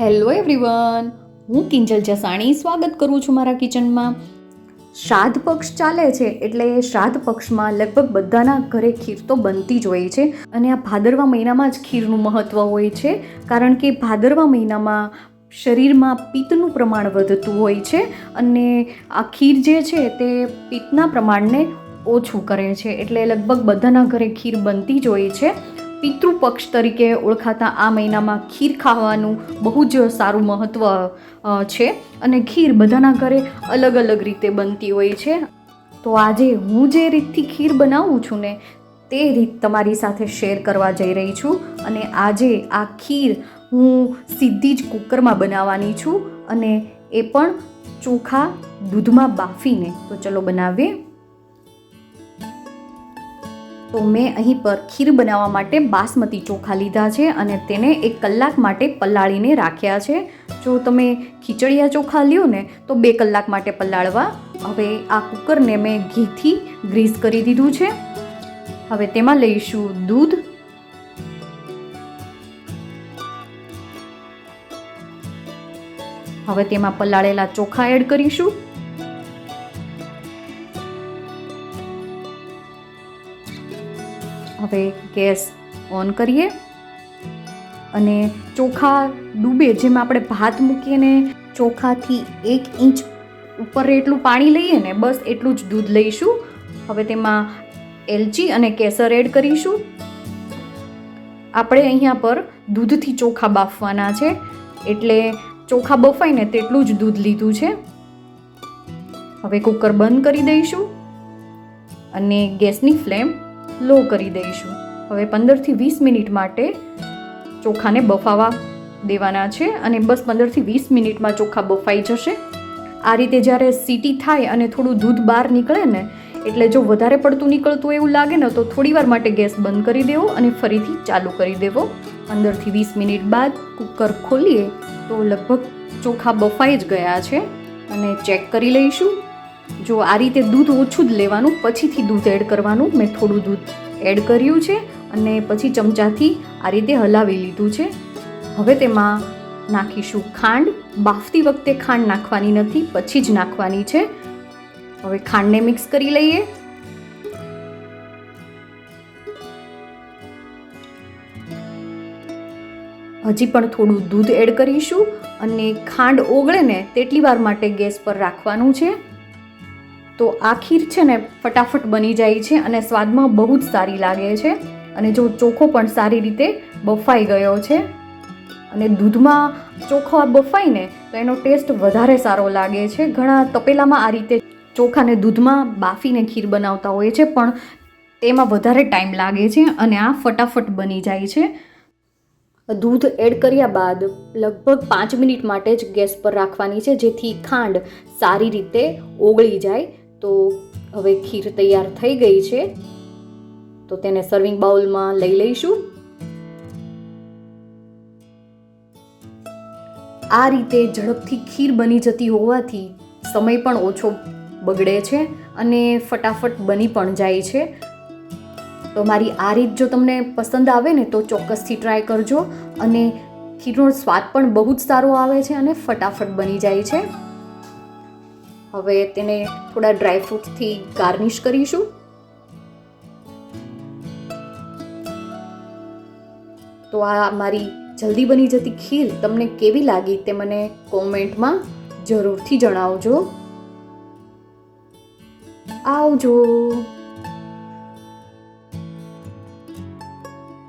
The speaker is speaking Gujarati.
હેલો એવરીવન હું કિંજલ જસાણી. સ્વાગત કરું છું મારા કિચનમાં. શ્રાદ્ધ પક્ષ ચાલે છે એટલે શ્રાદ્ધ પક્ષમાં લગભગ બધાના ઘરે ખીર તો બનતી જ હોય છે અને આ ભાદરવા મહિનામાં જ ખીરનું મહત્ત્વ હોય છે કારણ કે ભાદરવા મહિનામાં શરીરમાં પિત્તનું પ્રમાણ વધતું હોય છે અને આ ખીર જે છે તે પિત્તના પ્રમાણને ઓછું કરે છે એટલે લગભગ બધાના ઘરે ખીર બનતી જ હોય છે. પિતૃપક્ષ તરીકે ઓળખાતા આ મહિનામાં ખીર ખાવાનું બહુ જ સારું મહત્ત્વ છે. અને ખીર બધાના ઘરે અલગ અલગ રીતે બનતી હોય છે. તો આજે હું જે રીતથી ખીર બનાવું છું ને, તે રીત તમારી સાથે શેર કરવા જઈ રહી છું. અને આજે આ ખીર હું સીધી જ કુકરમાં બનાવવાની છું. અને એ પણ ચોખા દૂધમાં બાફીને. તો ચલો બનાવીએ. તો મેં અહીં પર ખીર બનાવવા માટે બાસમતી ચોખા લીધા છે અને તેને એક કલાક માટે પલાળીને રાખ્યા છે. જો તમે ખીચડિયા ચોખા લ્યો ને, તો બે કલાક માટે પલાળવા. હવે આ કુકરને મેં ઘીથી ગ્રીસ કરી દીધું છે. હવે તેમાં લઈશું દૂધ. હવે તેમાં પલાળેલા ચોખા એડ કરીશું. હવે ગેસ ઓન કરીએ અને ચોખા ડૂબે, જેમ આપણે ભાત મૂકીએ ને ચોખાથી એક ઇંચ ઉપર એટલું પાણી લઈએ ને, બસ એટલું જ દૂધ લઈશું. હવે તેમાં એલચી અને કેસર એડ કરીશું. આપણે અહીંયા પર દૂધથી ચોખા બાફવાના છે, એટલે ચોખા બફાઈને તેટલું જ દૂધ લીધું છે. હવે કુકર બંધ કરી દઈશું અને ગેસની ફ્લેમ લો કરી દઈશું. હવે પંદરથી વીસ મિનિટ માટે ચોખાને બફાવા દેવાના છે અને બસ પંદરથી વીસ મિનિટમાં ચોખા બફાઈ જશે. આ રીતે જ્યારે સીટી થાય અને થોડું દૂધ બહાર નીકળે ને, એટલે જો વધારે પડતું નીકળતું એવું લાગે ને, તો થોડીવાર માટે ગેસ બંધ કરી દેવો અને ફરીથી ચાલુ કરી દેવો. પંદરથી વીસ મિનિટ બાદ કુકર ખોલીએ તો લગભગ ચોખા બફાઈ જ ગયા છે. અને ચેક કરી લઈશું જો આ રીતે દૂધ ઓછું જ લેવાનું, પછીથી દૂધ એડ કરવાનું મેં થોડું દૂધ એડ કર્યું છે અને પછી ચમચાથી આ રીતે હલાવી લીધું છે. હવે તેમાં નાખીશું ખાંડ. બાફતી વખતે ખાંડ નાખવાની નથી, પછી જ નાખવાની છે. હવે ખાંડને મિક્સ કરી લઈએ. હજી પણ થોડું દૂધ એડ કરીશું અને ખાંડ ઓગળે ને તેટલી વાર માટે ગેસ પર રાખવાનું છે. તો આ ખીર છે ને ફટાફટ બની જાય છે અને સ્વાદમાં બહુ જ સારી લાગે છે. અને જો ચોખો પણ સારી રીતે બફાઈ ગયો છે અને દૂધમાં ચોખો આ બફાય ને તો એનો ટેસ્ટ વધારે સારો લાગે છે. ઘણા તપેલામાં આ રીતે ચોખાને દૂધમાં બાફીને ખીર બનાવતા હોય છે, પણ તેમાં વધારે ટાઈમ લાગે છે અને આ ફટાફટ બની જાય છે. દૂધ એડ કર્યા બાદ લગભગ પાંચ મિનિટ માટે જ ગેસ પર રાખવાની છે, જેથી ખાંડ સારી રીતે ઓગળી જાય તો હવે ખીર તૈયાર થઈ ગઈ છે. તો તેને સર્વિંગ બાઉલમાં લઈ લઈશું. આ રીતે ઝડપથી ખીર બની જતી હોવાથી સમય પણ ઓછો બગડે છે અને ફટાફટ બની પણ જાય છે. તો મારી આ રીત જો તમને પસંદ આવે ને તો ચોક્કસથી ટ્રાય કરજો અને ખીરનો સ્વાદ પણ બહુ જ સારો આવે છે અને ફટાફટ બની જાય છે. હવે તેને થોડા ડ્રાય ફ્રૂટથી ગાર્નિશ કરીશું. તો આ મારી જલ્દી બની જતી ખીર તમને કેવી લાગી તે મને કોમેન્ટમાં જરૂરથી જણાવજો. આવજો.